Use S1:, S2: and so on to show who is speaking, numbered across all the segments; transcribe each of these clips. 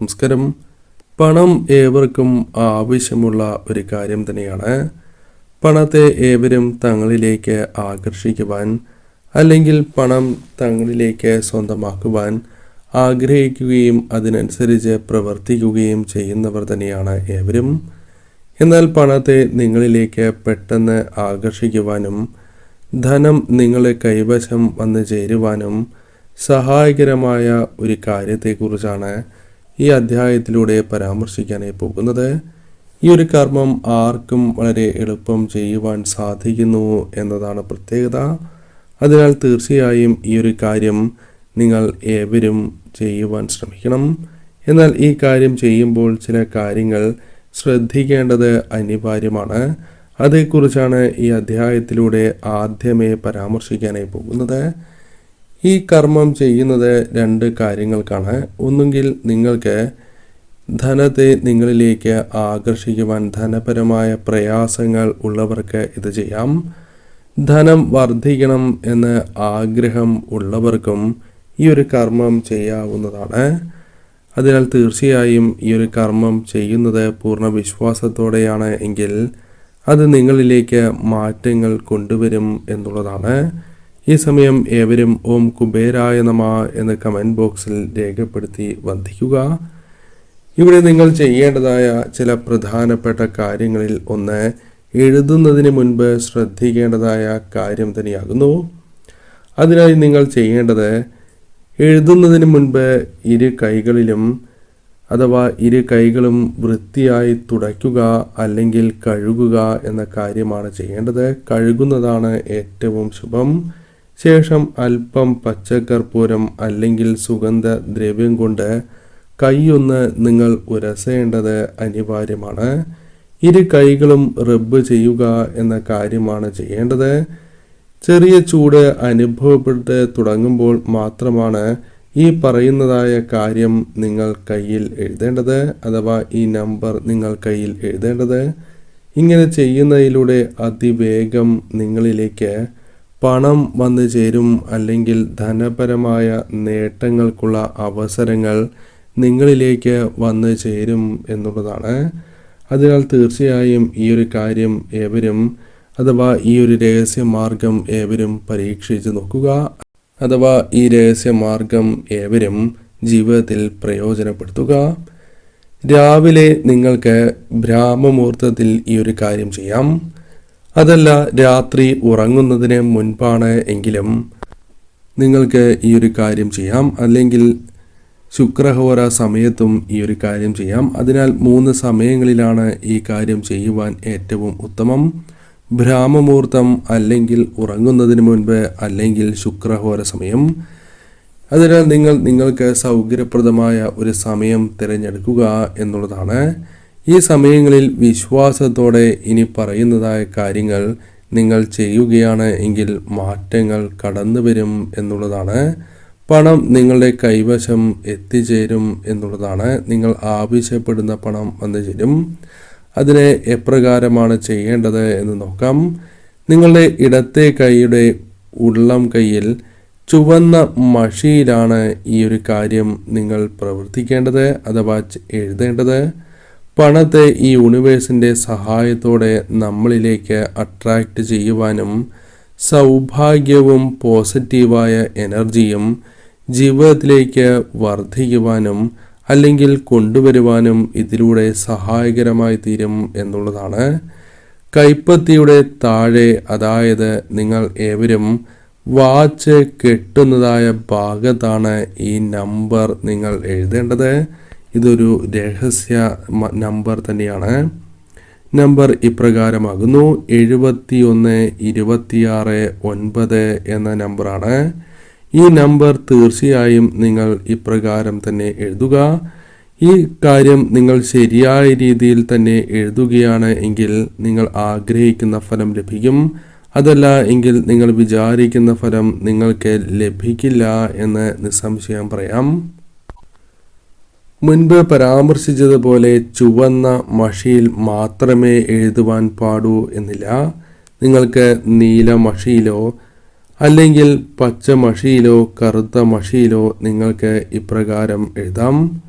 S1: നമസ്കാരം. പണം ഏവർക്കും ആവശ്യമുള്ള ഒരു കാര്യം തന്നെയാണ്. പണത്തെ ഏവരും തങ്ങളിലേക്ക് ആകർഷിക്കുവാൻ അല്ലെങ്കിൽ പണം തങ്ങളിലേക്ക് സ്വന്തമാക്കുവാൻ ആഗ്രഹിക്കുകയും അതിനനുസരിച്ച് പ്രവർത്തിക്കുകയും ചെയ്യുന്നവർ തന്നെയാണ് ഏവരും. എന്നാൽ പണത്തെ നിങ്ങളിലേക്ക് പെട്ടെന്ന് ആകർഷിക്കുവാനും ധനം നിങ്ങളെ കൈവശം വന്ന് ചേരുവാനും സഹായകരമായ ഒരു കാര്യത്തെക്കുറിച്ചാണ് ഈ അധ്യായത്തിലൂടെ പരാമർശിക്കാനായി പോകുന്നത്. ഈ ഒരു കർമ്മം ആർക്കും വളരെ എളുപ്പം ചെയ്യുവാൻ സാധിക്കുന്നു എന്നതാണ് പ്രത്യേകത. അതിനാൽ തീർച്ചയായും ഈ ഒരു കാര്യം നിങ്ങൾ ഏവരും ചെയ്യുവാൻ ശ്രമിക്കണം. എന്നാൽ ഈ കാര്യം ചെയ്യുമ്പോൾ ചില കാര്യങ്ങൾ ശ്രദ്ധിക്കേണ്ടത് അനിവാര്യമാണ്. അതേക്കുറിച്ചാണ് ഈ അധ്യായത്തിലൂടെ ആദ്യമേ പരാമർശിക്കാനായി പോകുന്നത്. ഈ കർമ്മം ചെയ്യുന്നത് രണ്ട് കാര്യങ്ങൾക്കാണ്. ഒന്നുകിൽ നിങ്ങൾക്ക് ധനത്തെ നിങ്ങളിലേക്ക് ആകർഷിക്കുവാൻ ധനപരമായ പ്രയാസങ്ങൾ ഉള്ളവർക്ക് ഇത് ചെയ്യാം. ധനം വർദ്ധിക്കണം എന്ന് ആഗ്രഹം ഉള്ളവർക്കും ഈ ഒരു കർമ്മം ചെയ്യാവുന്നതാണ്. അതിനാൽ തീർച്ചയായും ഈ ഒരു കർമ്മം ചെയ്യുന്നത് പൂർണ വിശ്വാസത്തോടെയാണ് എങ്കിൽ അത് നിങ്ങളിലേക്ക് മാറ്റങ്ങൾ കൊണ്ടുവരും എന്നുള്ളതാണ്. ഈ സമയം ഏവരും ഓം കുബേരായ നമ എന്ന് കമന്റ് ബോക്സിൽ രേഖപ്പെടുത്തി വന്ദിക്കുക. ഇവിടെ നിങ്ങൾ ചെയ്യേണ്ടതായ ചില പ്രധാനപ്പെട്ട കാര്യങ്ങളിൽ ഒന്ന് എഴുതുന്നതിന് മുൻപ് ശ്രദ്ധിക്കേണ്ടതായ കാര്യം തന്നെയാകുന്നു. അതിനായി നിങ്ങൾ ചെയ്യേണ്ടത് എഴുതുന്നതിന് മുൻപ് ഇരു കൈകളിലും അഥവാ ഇരു കൈകളും വൃത്തിയായി തുടയ്ക്കുക അല്ലെങ്കിൽ കഴുകുക എന്ന കാര്യമാണ് ചെയ്യേണ്ടത്. കഴുകുന്നതാണ് ഏറ്റവും ശുഭം. ശേഷം അല്പം പച്ചക്കർപ്പൂരം അല്ലെങ്കിൽ സുഗന്ധ ദ്രവ്യം കൊണ്ട് കൈയൊന്ന് നിങ്ങൾ ഉരസേണ്ടത് അനിവാര്യമാണ്. ഇരു കൈകളും റബ്ബ് ചെയ്യുക എന്ന കാര്യമാണ് ചെയ്യേണ്ടത്. ചെറിയ ചൂട് അനുഭവപ്പെട്ട് തുടങ്ങുമ്പോൾ മാത്രമാണ് ഈ പറയുന്നതായ കാര്യം നിങ്ങൾ കയ്യിൽ എഴുതേണ്ടത് അഥവാ ഈ നമ്പർ നിങ്ങൾ കയ്യിൽ എഴുതേണ്ടത്. ഇങ്ങനെ ചെയ്യുന്നതിലൂടെ അതിവേഗം നിങ്ങളിലേക്ക് പണം വന്നു ചേരും അല്ലെങ്കിൽ ധനപരമായ നേട്ടങ്ങൾക്കുള്ള അവസരങ്ങൾ നിങ്ങളിലേക്ക് വന്നു ചേരും എന്നുള്ളതാണ്. അതിനാൽ തീർച്ചയായും ഈ ഒരു കാര്യം ഏവരും അഥവാ ഈ ഒരു രഹസ്യമാർഗം ഏവരും പരീക്ഷിച്ച് നോക്കുക. അഥവാ ഈ രഹസ്യമാർഗം ഏവരും ജീവിതത്തിൽ പ്രയോജനപ്പെടുത്തുക. രാവിലെ നിങ്ങൾക്ക് ബ്രാഹ്മമുഹൂർത്തത്തിൽ ഈ ഒരു കാര്യം ചെയ്യാം. അതല്ല രാത്രി ഉറങ്ങുന്നതിന് മുൻപാണ് എങ്കിലും നിങ്ങൾക്ക് ഈ ഒരു കാര്യം ചെയ്യാം. അല്ലെങ്കിൽ ശുക്രഹോര സമയത്തും ഈ ഒരു കാര്യം ചെയ്യാം. അതിനാൽ മൂന്ന് സമയങ്ങളിലാണ് ഈ കാര്യം ചെയ്യുവാൻ ഏറ്റവും ഉത്തമം. ഭ്രാമമുഹൂർത്തം അല്ലെങ്കിൽ ഉറങ്ങുന്നതിന് മുൻപ് അല്ലെങ്കിൽ ശുക്രഹോര സമയം. അതിനാൽ നിങ്ങൾ നിങ്ങൾക്ക് സൗകര്യപ്രദമായ ഒരു സമയം തിരഞ്ഞെടുക്കുക എന്നുള്ളതാണ്. ഈ സമയങ്ങളിൽ വിശ്വാസത്തോടെ ഇനി പറയുന്നതായ കാര്യങ്ങൾ നിങ്ങൾ ചെയ്യുകയാണ് എങ്കിൽ മാറ്റങ്ങൾ കടന്നു വരും എന്നുള്ളതാണ്. പണം നിങ്ങളുടെ കൈവശം എത്തിച്ചേരും എന്നുള്ളതാണ്. നിങ്ങൾ ആവശ്യപ്പെടുന്ന പണം വന്നു ചേരും. അതിനെ എപ്രകാരമാണ് ചെയ്യേണ്ടത് എന്ന് നോക്കാം. നിങ്ങളുടെ ഇടത്തെ കൈയുടെ ഉള്ളം കൈയിൽ ചുവന്ന മഷിയിലാണ് ഈ ഒരു കാര്യം നിങ്ങൾ പ്രവർത്തിക്കേണ്ടത് അഥവാ എഴുതേണ്ടത്. പണത്തെ ഈ യൂണിവേഴ്സിന്റെ സഹായത്തോടെ നമ്മളിലേക്ക് അട്രാക്റ്റ് ചെയ്യുവാനും സൗഭാഗ്യവും പോസിറ്റീവായ എനർജിയും ജീവിതത്തിലേക്ക് വർദ്ധിക്കുവാനും അല്ലെങ്കിൽ കൊണ്ടുവരുവാനും ഇതിലൂടെ സഹായകരമായി തീരും എന്നുള്ളതാണ്. കൈപ്പത്തിയുടെ താഴെ അതായത് നിങ്ങൾ ഏവരും വാച്ച് കെട്ടുന്നതായ ഭാഗത്താണ് ഈ നമ്പർ നിങ്ങൾ എഴുതേണ്ടത്. ഇതൊരു രഹസ്യ നമ്പർ തന്നെയാണ്. നമ്പർ ഇപ്രകാരമാകുന്നു. എഴുപത്തി ഒന്ന് ഇരുപത്തിയാറ് ഒൻപത് എന്ന നമ്പറാണ് ഈ നമ്പർ തീർച്ചയായും നിങ്ങൾ ഇപ്രകാരം തന്നെ എഴുതുക. ഈ കാര്യം നിങ്ങൾ ശരിയായ രീതിയിൽ തന്നെ എഴുതുകയാണ് എങ്കിൽ നിങ്ങൾ ആഗ്രഹിക്കുന്ന ഫലം ലഭിക്കും. അതല്ല എങ്കിൽ നിങ്ങൾ വിചാരിക്കുന്ന ഫലം നിങ്ങൾക്ക് ലഭിക്കില്ല എന്ന് നിസ്സംശയം പറയാം. മുൻപ് പരാമർശിച്ചതുപോലെ ചുവന്ന മഷിയിൽ മാത്രമേ എഴുതുവാൻ പാടൂ എന്നില്ല. നിങ്ങൾക്ക് നീല മഷിയിലോ അല്ലെങ്കിൽ പച്ച മഷിയിലോ കറുത്ത മഷിയിലോ നിങ്ങൾക്ക് ഇപ്രകാരം എഴുതാം.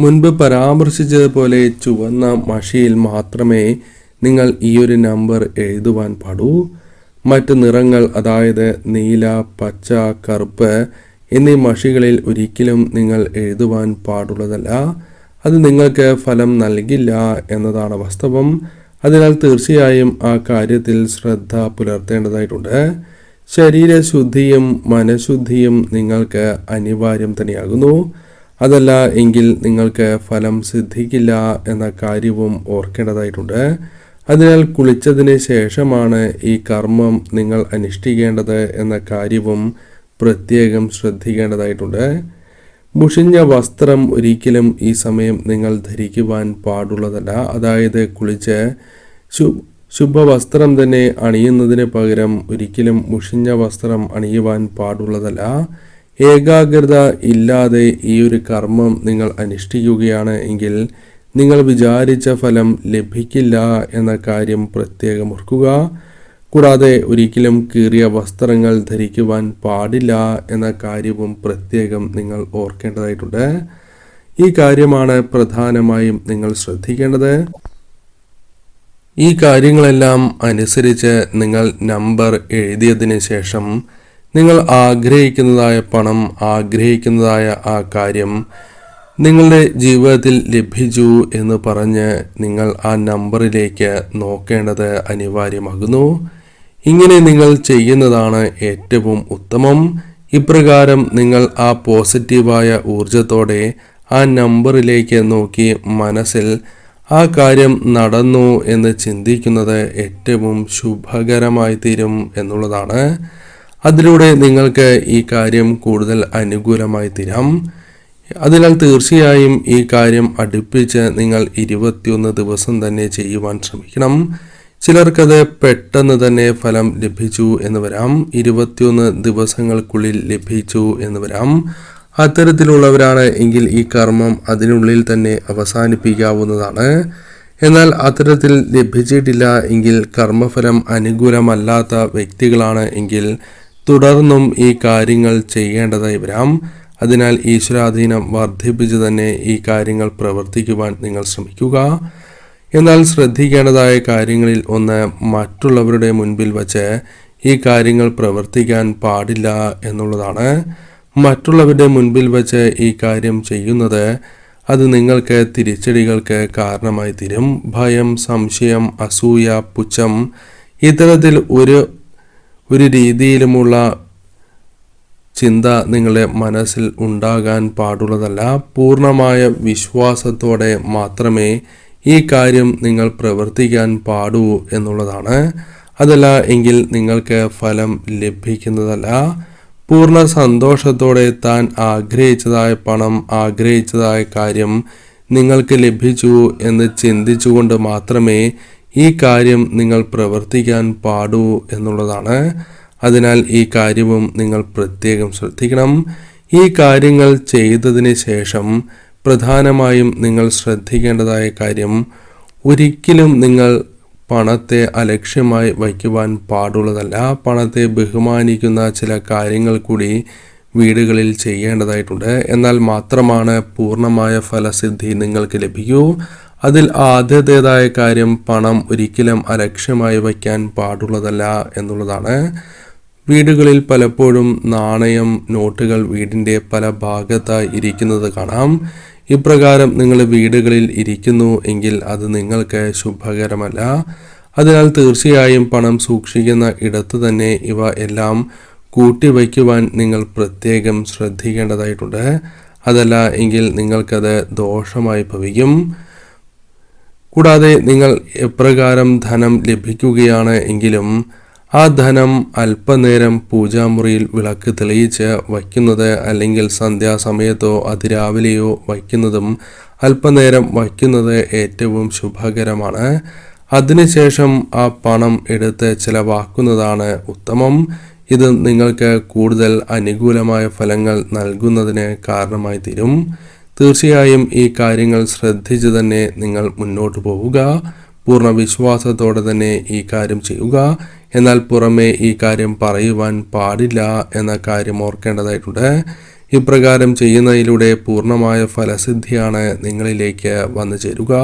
S1: മുൻപ് പരാമർശിച്ചതുപോലെ ചുവന്ന മഷിയിൽ മാത്രമേ നിങ്ങൾ ഈ ഒരു നമ്പർ എഴുതുവാൻ പാടൂ. മറ്റ് നിറങ്ങൾ അതായത് നീല പച്ച കറുപ്പ് എന്നീ മഷികളിൽ ഒരിക്കലും നിങ്ങൾ എഴുതുവാൻ പാടുള്ളതല്ല. അത് നിങ്ങൾക്ക് ഫലം നൽകില്ല എന്നതാണ് വാസ്തവം. അതിനാൽ തീർച്ചയായും ആ കാര്യത്തിൽ ശ്രദ്ധ പുലർത്തേണ്ടതായിട്ടുണ്ട്. ശരീരശുദ്ധിയും മനഃശുദ്ധിയും നിങ്ങൾക്ക് അനിവാര്യം തന്നെയാകുന്നു. അതല്ല എങ്കിൽ നിങ്ങൾക്ക് ഫലം സിദ്ധിക്കില്ല എന്ന കാര്യവും ഓർക്കേണ്ടതായിട്ടുണ്ട്. അതിനാൽ കുളിച്ചതിന് ശേഷമാണ് ഈ കർമ്മം നിങ്ങൾ അനുഷ്ഠിക്കേണ്ടത് എന്ന കാര്യവും പ്രത്യേകം ശ്രദ്ധിക്കേണ്ടതായിട്ടുണ്ട്. മുഷിഞ്ഞ വസ്ത്രം ഒരിക്കലും ഈ സമയം നിങ്ങൾ ധരിക്കുവാൻ പാടുള്ളതല്ല. അതായത് കുളിച്ച് ശു ശുഭവസ്ത്രം തന്നെ അണിയുന്നതിന് പകരം ഒരിക്കലും മുഷിഞ്ഞ വസ്ത്രം അണിയുവാൻ പാടുള്ളതല്ല. ഏകാഗ്രത ഇല്ലാതെ ഈ ഒരു കർമ്മം നിങ്ങൾ അനുഷ്ഠിക്കുകയാണ് എങ്കിൽ നിങ്ങൾ വിചാരിച്ച ഫലം ലഭിക്കില്ല എന്ന കാര്യം പ്രത്യേകം ഓർക്കുക. കൂടാതെ ഒരിക്കലും കീറിയ വസ്ത്രങ്ങൾ ധരിക്കുവാൻ പാടില്ല എന്ന കാര്യവും പ്രത്യേകം നിങ്ങൾ ഓർക്കേണ്ടതായിട്ടുണ്ട്. ഈ കാര്യമാണ് പ്രധാനമായും നിങ്ങൾ ശ്രദ്ധിക്കേണ്ടത്. ഈ കാര്യങ്ങളെല്ലാം അനുസരിച്ച് നിങ്ങൾ നമ്പർ എഴുതിയതിന് ശേഷം നിങ്ങൾ ആഗ്രഹിക്കുന്നതായ പണം ആഗ്രഹിക്കുന്നതായ ആ കാര്യം നിങ്ങളുടെ ജീവിതത്തിൽ ലഭിച്ചു എന്ന് പറഞ്ഞ് നിങ്ങൾ ആ നമ്പറിലേക്ക് നോക്കേണ്ടത് അനിവാര്യമാകുന്നു. ഇങ്ങനെ നിങ്ങൾ ചെയ്യുന്നതാണ് ഏറ്റവും ഉത്തമം. ഇപ്രകാരം നിങ്ങൾ ആ പോസിറ്റീവായ ഊർജത്തോടെ ആ നമ്പറിലേക്ക് നോക്കി മനസ്സിൽ ആ കാര്യം നടന്നു എന്ന് ചിന്തിക്കുന്നത് ഏറ്റവും ശുഭകരമായി തീരും എന്നുള്ളതാണ്. അതിലൂടെ നിങ്ങൾക്ക് ഈ കാര്യം കൂടുതൽ അനുകൂലമായി തീരാം. അതിനാൽ തീർച്ചയായും ഈ കാര്യം അടുപ്പിച്ച് നിങ്ങൾ ഇരുപത്തിയൊന്ന് ദിവസം തന്നെ ചെയ്യുവാൻ ശ്രമിക്കണം. ചിലർക്കത് പെട്ടെന്ന് തന്നെ ഫലം ലഭിച്ചു എന്ന് വരാം. ഇരുപത്തിയൊന്ന് ദിവസങ്ങൾക്കുള്ളിൽ ലഭിച്ചു എന്ന് വരാം. അത്തരത്തിലുള്ളവരാണ് എങ്കിൽ ഈ കർമ്മം അതിനുള്ളിൽ തന്നെ അവസാനിപ്പിക്കാവുന്നതാണ്. എന്നാൽ അത്തരത്തിൽ ലഭിച്ചിട്ടില്ല എങ്കിൽ കർമ്മഫലം അനുകൂലമല്ലാത്ത വ്യക്തികളാണ് എങ്കിൽ തുടർന്നും ഈ കാര്യങ്ങൾ ചെയ്യേണ്ടതായി വരാം. അതിനാൽ ഈശ്വരാധീനം വർദ്ധിപ്പിച്ച് തന്നെ ഈ കാര്യങ്ങൾ പ്രവർത്തിക്കുവാൻ നിങ്ങൾ ശ്രമിക്കുക. എന്നാൽ ശ്രദ്ധിക്കേണ്ടതായ കാര്യങ്ങളിൽ ഒന്ന് മറ്റുള്ളവരുടെ മുൻപിൽ വച്ച് ഈ കാര്യങ്ങൾ പ്രവർത്തിക്കാൻ പാടില്ല എന്നുള്ളതാണ്. മറ്റുള്ളവരുടെ മുൻപിൽ വച്ച് ഈ കാര്യം ചെയ്യുന്നത് അത് നിങ്ങൾക്ക് തിരിച്ചടികൾക്ക് കാരണമായി തീരും. ഭയം സംശയം അസൂയ പുച്ഛം ഇത്തരത്തിൽ ഒരു ഒരു രീതിയിലുമുള്ള ചിന്ത നിങ്ങളുടെ മനസ്സിൽ ഉണ്ടാകാൻ പാടുള്ളതല്ല. പൂർണമായ വിശ്വാസത്തോടെ മാത്രമേ ഈ കാര്യം നിങ്ങൾ പ്രവർത്തിക്കാൻ പാടൂ എന്നുള്ളതാണ്. അതല്ല എങ്കിൽ നിങ്ങൾക്ക് ഫലം ലഭിക്കുന്നതല്ല. പൂർണ സന്തോഷത്തോടെ താൻ ആഗ്രഹിച്ചതായ പണം ആഗ്രഹിച്ചതായ കാര്യം നിങ്ങൾക്ക് ലഭിച്ചു എന്ന് ചിന്തിച്ചുകൊണ്ട് മാത്രമേ ഈ കാര്യം നിങ്ങൾ പ്രവർത്തിക്കാൻ പാടൂ എന്നുള്ളതാണ്. അതിനാൽ ഈ കാര്യവും നിങ്ങൾ പ്രത്യേകം ശ്രദ്ധിക്കണം. ഈ കാര്യങ്ങൾ ചെയ്തതിന് ശേഷം പ്രധാനമായും നിങ്ങൾ ശ്രദ്ധിക്കേണ്ടതായ കാര്യം ഒരിക്കലും നിങ്ങൾ പണത്തെ അലക്ഷ്യമായി വയ്ക്കുവാൻ പാടുള്ളതല്ല. ആ പണത്തെ ബഹുമാനിക്കുന്ന ചില കാര്യങ്ങൾ കൂടി വീടുകളിൽ ചെയ്യേണ്ടതായിട്ടുണ്ട്. എന്നാൽ മാത്രമാണ് പൂർണമായ ഫലസിദ്ധി നിങ്ങൾക്ക് ലഭിക്കൂ. അതിൽ ആദ്യത്തേതായ കാര്യം പണം ഒരിക്കലും അലക്ഷ്യമായി വയ്ക്കാൻ പാടുള്ളതല്ല എന്നുള്ളതാണ്. വീടുകളിൽ പലപ്പോഴും നാണയം നോട്ടുകൾ വീടിന്റെ പല ഭാഗത്തായി ഇരിക്കുന്നത് കാണാം. ഇപ്രകാരം നിങ്ങൾ വീടുകളിൽ ഇരിക്കുന്നു എങ്കിൽ അത് നിങ്ങൾക്ക് ശുഭകരമല്ല. അതിനാൽ തീർച്ചയായും പണം സൂക്ഷിക്കുന്ന ഇടത്ത് തന്നെ ഇവ എല്ലാം കൂട്ടിവയ്ക്കുവാൻ നിങ്ങൾ പ്രത്യേകം ശ്രദ്ധിക്കേണ്ടതായിട്ടുണ്ട്. അതല്ല എങ്കിൽ നിങ്ങൾക്കത് ദോഷമായി ഭവിക്കും. കൂടാതെ നിങ്ങൾ എപ്രകാരം ധനം ലഭിക്കുകയാണ് എങ്കിലും ആ ധനം അല്പനേരം പൂജാമുറിയിൽ വിളക്ക് തെളിയിച്ച് വയ്ക്കുന്നത് അല്ലെങ്കിൽ സന്ധ്യാസമയത്തോ അതിരാവിലെയോ വയ്ക്കുന്നതും അല്പനേരം വയ്ക്കുന്നത് ഏറ്റവും ശുഭകരമാണ്. അതിനുശേഷം ആ പണം എടുത്ത് ചിലവാക്കുന്നതാണ് ഉത്തമം. ഇത് നിങ്ങൾക്ക് കൂടുതൽ അനുകൂലമായ ഫലങ്ങൾ നൽകുന്നതിന് കാരണമായി തീരും. തീർച്ചയായും ഈ കാര്യങ്ങൾ ശ്രദ്ധിച്ച് തന്നെ നിങ്ങൾ മുന്നോട്ട് പോവുക. പൂർണ വിശ്വാസത്തോടെ തന്നെ ഈ കാര്യം ചെയ്യുക. എന്നാൽ പുറമേ ഈ കാര്യം പറയുവാൻ പാടില്ല എന്ന കാര്യം ഓർക്കേണ്ടതായിട്ടുണ്ട്. ഇപ്രകാരം ചെയ്യുന്നതിലൂടെ പൂർണമായ ഫലസിദ്ധിയാണ് നിങ്ങളിലേക്ക് വന്നു ചേരുക.